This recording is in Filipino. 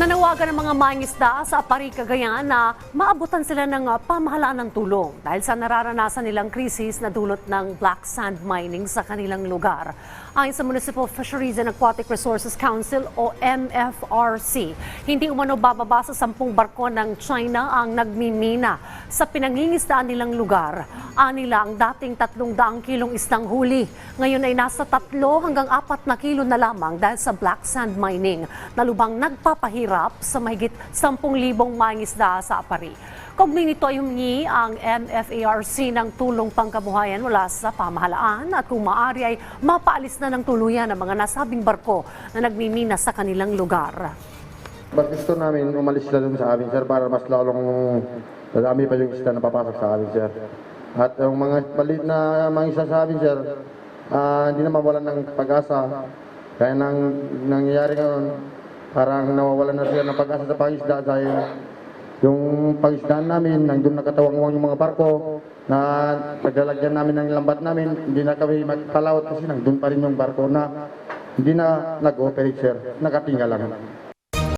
Nanawagan ng mga mangisda sa Apari, Cagayan na maabutan sila ng ah, pamahalaan ng tulong dahil sa nararanasan nilang krisis na dulot ng black sand mining sa kanilang lugar. Ayon sa Municipal Fisheries and Aquatic Resources Council o MFRC, hindi umano bababa sa sampung barko ng China ang nagmimina sa pinangingisdaan nilang lugar. Anila ang dating tatlong daang kilong isdang huli. Ngayon ay nasa tatlo hanggang apat na kilo na lamang dahil sa black sand mining na lubang nagpapahirap sa mahigit 10,000 mangisda sa Apari. Kaugnay nito ay humingi ang MFARC ng tulong pangkabuhayan mula sa pamahalaan at kung maaari ay mapaalis na ng tuluyan ang mga nasabing barko na nagmimina sa kanilang lugar. Ba't gusto namin umalis sila dun sa amin, sir, para mas lalong dadami pa yung isda na papasok sa amin, sir. At yung mga palit na mga isa sa amin, sir, ah, hindi na mawalan ng pag-asa. Kaya nang nangyayari ngayon, parang nawawalan na sila ng pag-asa sa pangisda dahil yung pangisdaan namin, nandun nakatawang yung mga barko na paglalagyan namin ng lambat namin, hindi na kami magkalawat kasi nandun pa rin yung barko na hindi na nag-operate, sir. Nakatinga lang.